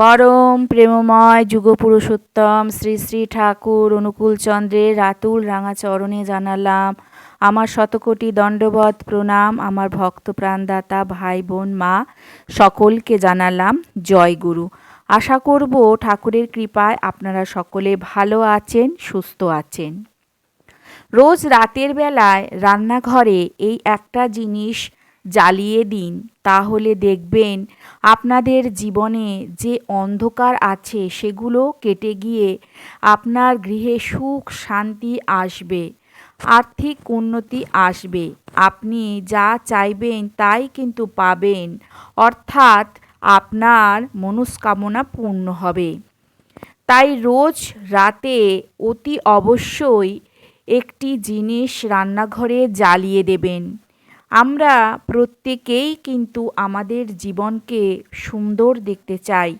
পরম প্রেমময় যুগপুরুষোত্তম শ্রী শ্রী ঠাকুর অনুকূল চন্দ্রের রাতুল রাঙা চরণে জানালাম। আমার শতকোটি দণ্ডবত প্রণাম, আমার ভক্ত প্রাণদাতা, ভাই বোন, মা, সকলকে জানালাম, জয় গুরু। আশা করব ঠাকুরের কৃপায় আপনারা সকলে ভালো আছেন, সুস্থ আছেন। রোজ রাতের বেলায় রান্নাঘরে এই একটা জিনিস জ্বালিয়ে দিন, তাহলে দেখবেন আপনাদের জীবনে যে অন্ধকার আছে সেগুলো কেটে গিয়ে আপনার গৃহে সুখ, শান্তি আসবে, আর্থিক উন্নতি আসবে। আপনি যা চাইবেন তাই কিন্তু পাবেন, অর্থাৎ আপনার মনস্কামনা পূর্ণ হবে। তাই রোজ রাতে অতি অবশ্যই একটি জিনিস রান্নাঘরে জ্বালিয়ে দেবেন। আমরা প্রত্যেকেই কিন্তু আমাদের জীবনকে সুন্দর দেখতে চাই।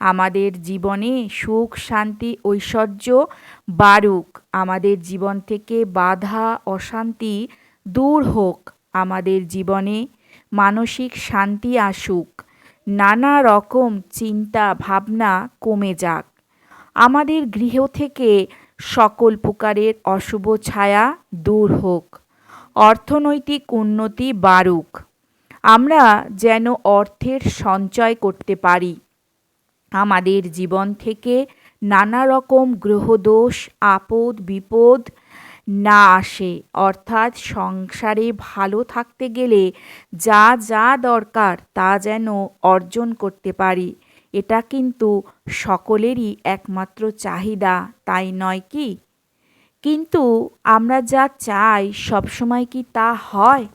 আমাদের জীবনে সুখ, শান্তি, ঐশ্বর্য বাড়ুক। আমাদের জীবন থেকে বাধা, অশান্তি দূর হোক। আমাদের জীবনে মানসিক শান্তি আসুক। নানা রকম চিন্তা, ভাবনা কমে যাক। আমাদের গৃহ থেকে সকল প্রকারের অশুভ ছায়া দূর হোক। অর্থনৈতিক উন্নতি বাড়ুক। আমরা যেন অর্থের সঞ্চয় করতে পারি। আমাদের জীবন থেকে নানা রকম গ্রহদোষ, আপদ, বিপদ না আসে। অর্থাৎ সংসারে ভালো থাকতে গেলে যা যা দরকার তা যেন অর্জন করতে পারি। এটা কিন্তু সকলেরই একমাত্র চাহিদা, তাই নয় কি? কিন্তু আমরা যা চাই সবসময় কি তা হয়?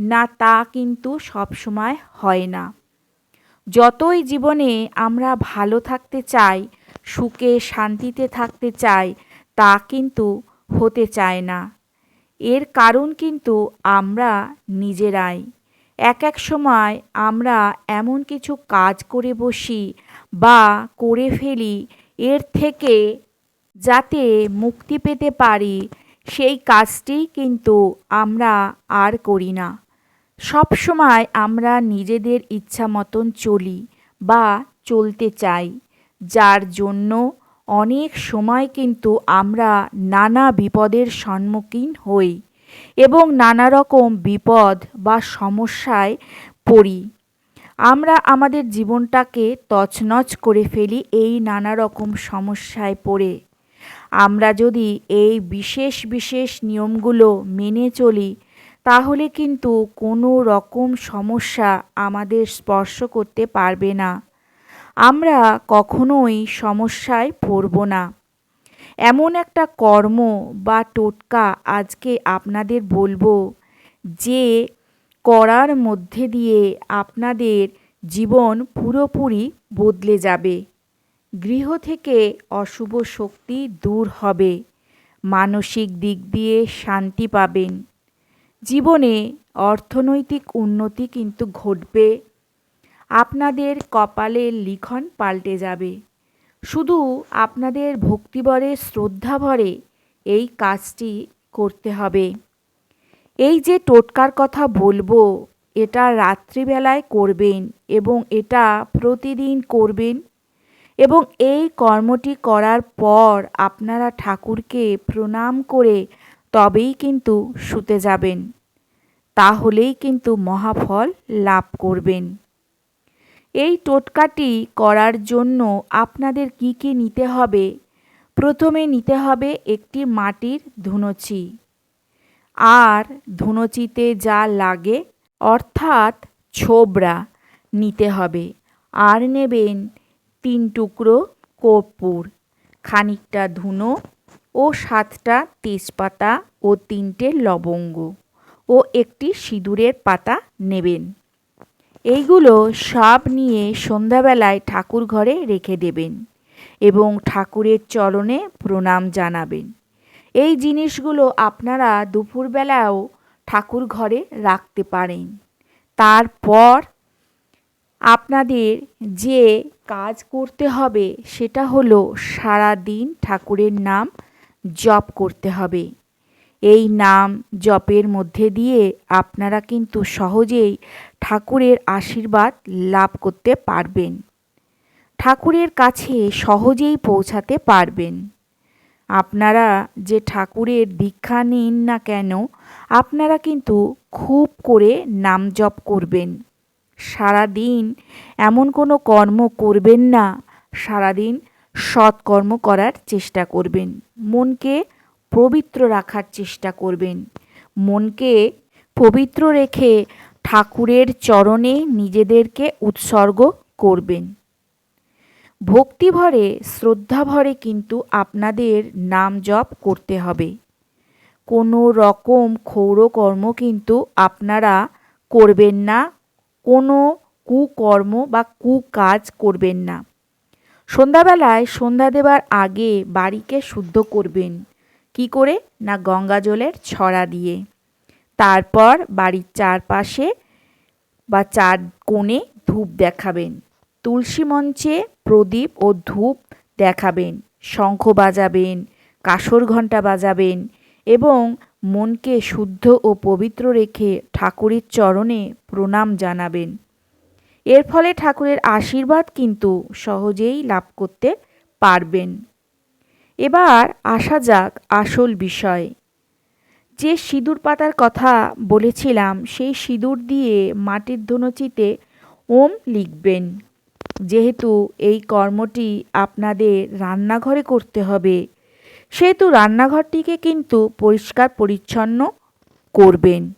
না, তা কিন্তু সবসময় হয় না। যতই জীবনে আমরা ভালো থাকতে চাই, সুখে, শান্তিতে থাকতে চাই, তা কিন্তু হতে চায় না। এর কারণ কিন্তু আমরা নিজেরাই। এক এক সময় আমরা এমন কিছু কাজ করে বসি বা করে ফেলি, এর থেকে যাতে মুক্তি পেতে পারি, সেই কাজটি কিন্তু আমরা আর করি না। সব সময় আমরা নিজেদের ইচ্ছা মতন চলি বা চলতে চাই, যার জন্য অনেক সময় কিন্তু আমরা নানা বিপদের সম্মুখীন হই এবং নানা রকম বিপদ বা সমস্যায় পড়ি। আমরা আমাদের জীবনটাকে তছনছ করে ফেলি এই নানা রকম সমস্যায় পড়ে। আমরা যদি এই বিশেষ বিশেষ নিয়মগুলো মেনে চলি, তাহলে কিন্তু কোনো রকম সমস্যা আমাদের স্পর্শ করতে পারবে না। আমরা কখনোই সমস্যায় পড়ব না। এমন একটা কর্ম বা টোটকা আজকে আপনাদের বলব, যে করার মধ্যে দিয়ে আপনাদের জীবন পুরোপুরি বদলে যাবে। গৃহ থেকে অশুভ শক্তি দূর হবে। মানসিক দিক দিয়ে শান্তি পাবেন। জীবনে অর্থনৈতিক উন্নতি কিন্তু ঘটবে। আপনাদের কপালের লিখন পাল্টে যাবে। শুধু আপনাদের ভক্তিবরে শ্রদ্ধাভরে এই কাজটি করতে হবে। এই যে টোটকার কথা বলব, এটা রাত্রিবেলায় করবেন এবং এটা প্রতিদিন করবেন এবং এই কর্মটি করার পর আপনারা ঠাকুরকে প্রণাম করে তবেই কিন্তু শুতে যাবেন। তাহলেই কিন্তু মহাফল লাভ করবেন। এই টোটকাটি করার জন্য আপনাদের কি কি নিতে হবে? প্রথমে নিতে হবে একটি মাটির ধুনুচি। আর ধুনুচিতে যা লাগে, অর্থাৎ ছোবড়া, নিতে হবে। আর নেবেন তিন টুকরো কর্পূর, খানিকটা ধুনো ও সাতটা তেজপাতা ও তিনটে লবঙ্গ ও একটি সিঁদুরের পাতা নেবেন। এইগুলো সব নিয়ে সন্ধ্যাবেলায় ঠাকুর ঘরে রেখে দেবেন এবং ঠাকুরের চরণে প্রণাম জানাবেন। এই জিনিসগুলো আপনারা দুপুরবেলাও ঠাকুর ঘরে রাখতে পারেন। তারপর আপনাদের যে কাজ করতে হবে সেটা হলো সারা দিন ঠাকুরের নাম জপ করতে হবে। এই নাম জপের মধ্যে দিয়ে আপনারা কিন্তু সহজেই ঠাকুরের আশীর্বাদ লাভ করতে পারবেন। ঠাকুরের কাছে সহজেই পৌঁছাতে পারবেন। আপনারা যে ঠাকুরের দীক্ষা নিন না কেন, আপনারা কিন্তু খুব করে নাম জপ করবেন। সারাদিন এমন কোনো কর্ম করবেন না। সারাদিন সৎকর্ম করার চেষ্টা করবেন। মনকে পবিত্র রাখার চেষ্টা করবেন। মনকে পবিত্র রেখে ঠাকুরের চরণে নিজেদেরকে উৎসর্গ করবেন। ভক্তিভরে শ্রদ্ধাভরে কিন্তু আপনাদের নাম জপ করতে হবে। কোনো রকম ক্ষৌরকর্ম কিন্তু আপনারা করবেন না। কোনো কুকর্ম বা কুকাজ করবেন না। সন্ধ্যাবেলায় সন্ধ্যা দেবার আগে বাড়িকে শুদ্ধ করবেন। কি করে? না গঙ্গা জলের ছড়া দিয়ে। তারপর বাড়ির চারপাশে বা চার কোণে ধূপ দেখাবেন। তুলসী মঞ্চে প্রদীপ ও ধূপ দেখাবেন। শঙ্খ বাজাবেন কাসর ঘণ্টা বাজাবেন এবং মনকে শুদ্ধ ও পবিত্র রেখে ঠাকুরের চরণে প্রণাম জানাবেন। এর ফলে ঠাকুরের আশীর্বাদ কিন্তু সহজেই লাভ করতে পারবেন। এবার আসা যাক আসল বিষয়। যে সিঁদুর পাতার কথা বলেছিলাম, সেই সিঁদুর দিয়ে মাটির ধনুচিতে ওম লিখবেন। যেহেতু এই কর্মটি আপনাদের রান্নাঘরে করতে হবে সেহেতু রান্নাঘরটিকে কিন্তু পরিষ্কার পরিচ্ছন্ন করবেন।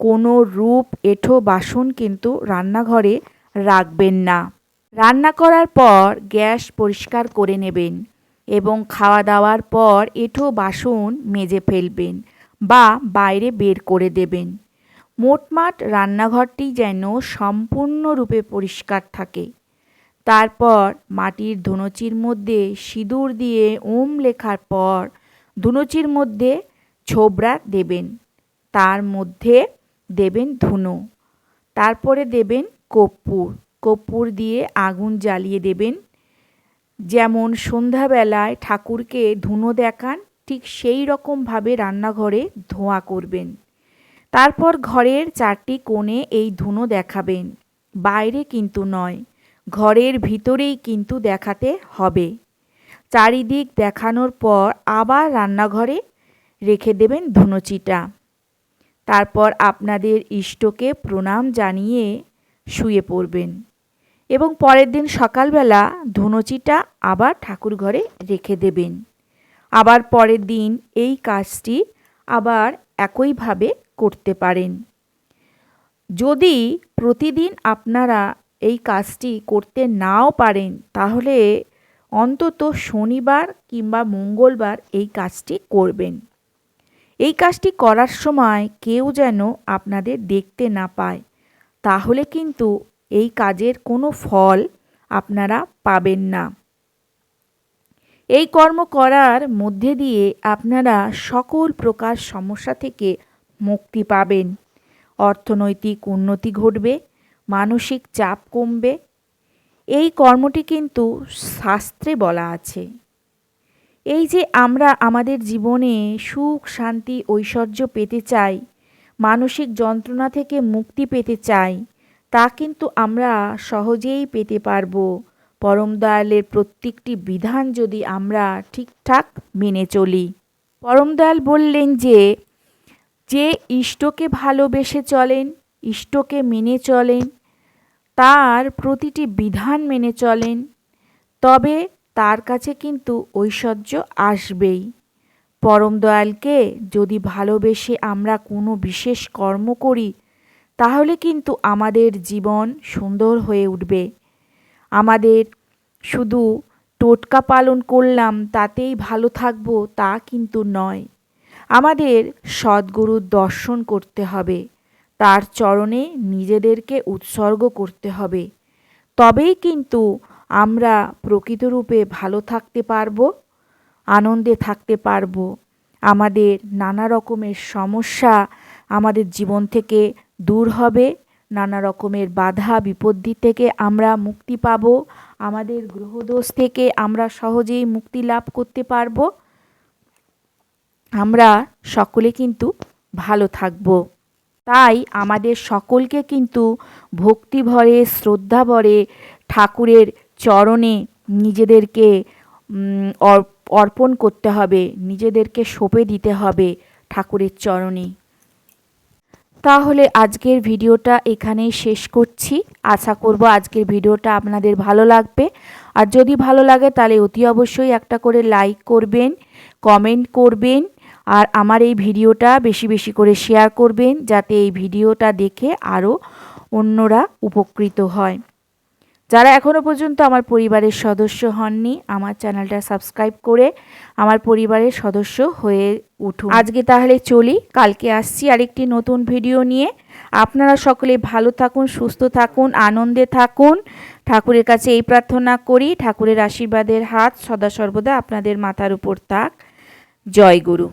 কোনো রূপ, এঁঠো, বাসন কিন্তু রান্নাঘরে রাখবেন না। রান্না করার পর গ্যাস পরিষ্কার করে নেবেন এবং খাওয়া দাওয়ার পর এঁঠো, বাসন মেজে ফেলবেন বা বাইরে বের করে দেবেন। মোটমাট রান্নাঘরটি যেন সম্পূর্ণরূপে পরিষ্কার থাকে। তারপর মাটির ধুনুচির মধ্যে সিঁদুর দিয়ে ওম লেখার পর ধুনুচির মধ্যে ছোবড়া দেবেন। তার মধ্যে দেবেন ধুনো। তারপরে দেবেন কর্পূর। কর্পূর দিয়ে আগুন জ্বালিয়ে দেবেন। যেমন সন্ধ্যাবেলায় ঠাকুরকে ধুনো দেখান, ঠিক সেই রকমভাবে রান্নাঘরে ধোঁয়া করবেন। তারপর ঘরের চারটি কোণে এই ধুনো দেখাবেন। বাইরে কিন্তু নয়। ঘরের ভিতরেই কিন্তু দেখাতে হবে। চারিদিক দেখানোর পর আবার রান্নাঘরে রেখে দেবেন ধুনুচিটা। তারপর আপনাদের ইষ্টকে প্রণাম জানিয়ে শুয়ে পড়বেন। এবং পরের দিন সকালবেলা ধুনুচিটা আবার ঠাকুর ঘরে রেখে দেবেন। আবার পরের দিন এই কাজটি আবার একইভাবে করতে পারেন। যদি প্রতিদিন আপনারা এই কাজটি করতে নাও পারেন, তাহলে অন্তত শনিবার কিংবা মঙ্গলবার এই কাজটি করবেন। এই কাজটি করার সময় কেউ যেন আপনাদের দেখতে না পায়, তাহলে কিন্তু এই কাজের কোনো ফল আপনারা পাবেন না। এই কর্ম করার মধ্যে দিয়ে আপনারা সকল প্রকার সমস্যা থেকে মুক্তি পাবেন। অর্থনৈতিক উন্নতি ঘটবে মানসিক চাপ কমবে। এই কর্মটি কিন্তু শাস্ত্রে বলা আছে। এই যে আমরা আমাদের জীবনে সুখ, শান্তি, ঐশ্বর্য পেতে চাই, মানসিক যন্ত্রণা থেকে মুক্তি পেতে চাই, তা কিন্তু আমরা সহজেই পেতে পারব। পরম দয়ালের প্রত্যেকটি বিধান যদি আমরা ঠিকঠাক মেনে চলি। পরম দয়াল বললেন যে যে ইষ্টকে ভালোবেসে চলেন, ইষ্টকে মেনে চলেন তার প্রতিটি বিধান মেনে চলেন, তবে তার কাছে কিন্তু ঐশ্বর্য আসবেই। পরম দয়ালকে যদি ভালোবেসে আমরা কোনো বিশেষ কর্ম করি, তাহলে কিন্তু আমাদের জীবন সুন্দর হয়ে উঠবে। আমাদের শুধু টোটকা পালন করলাম, তাতেই ভালো থাকব তা কিন্তু নয়। আমাদের সদ্গুরুর দর্শন করতে হবে। তার চরণে নিজেদেরকে উৎসর্গ করতে হবে। তবেই কিন্তু আমরা প্রকৃতরূপে ভালো থাকতে পারব, আনন্দে থাকতে পারব। আমাদের নানা রকমের সমস্যা আমাদের জীবন থেকে দূর হবে, নানা রকমের বাধা, বিপত্তি থেকে আমরা মুক্তি পাব, আমাদের গ্রহদোষ থেকে আমরা সহজেই মুক্তি লাভ করতে পারব। আমরা সকলে কিন্তু ভালো থাকব। তাই আমাদের সকলকে কিন্তু ভক্তিভরে শ্রদ্ধাভরে ঠাকুরের চরণে নিজেদেরকে অর্পণ করতে হবে, নিজেদেরকে সঁপে দিতে হবে ঠাকুরের চরণে। তাহলে আজকের ভিডিওটা এখানেই শেষ করছি। আশা করব আজকের ভিডিওটা আপনাদের ভালো লাগবে। আর যদি ভালো লাগে তাহলে অতি অবশ্যই একটা করে লাইক করবেন, কমেন্ট করবেন আর আমার এই ভিডিওটা বেশি বেশি করে শেয়ার করবেন যাতে এই ভিডিওটা দেখে আরও অন্যরা উপকৃত হয়। যারা এখনও পর্যন্ত আমার পরিবারের সদস্য হননি, আমার চ্যানেলটা সাবস্ক্রাইব করে আমার পরিবারের সদস্য হয়ে উঠুন। আজকে তাহলে চলি, কালকে আসছি আরেকটি নতুন ভিডিও নিয়ে। আপনারা সকলে ভালো থাকুন, সুস্থ থাকুন, আনন্দে থাকুন। ঠাকুরের কাছে এই প্রার্থনা করি, ঠাকুরের আশীর্বাদের হাত সদা সর্বদা আপনাদের মাথার উপর থাক। জয় গুরু।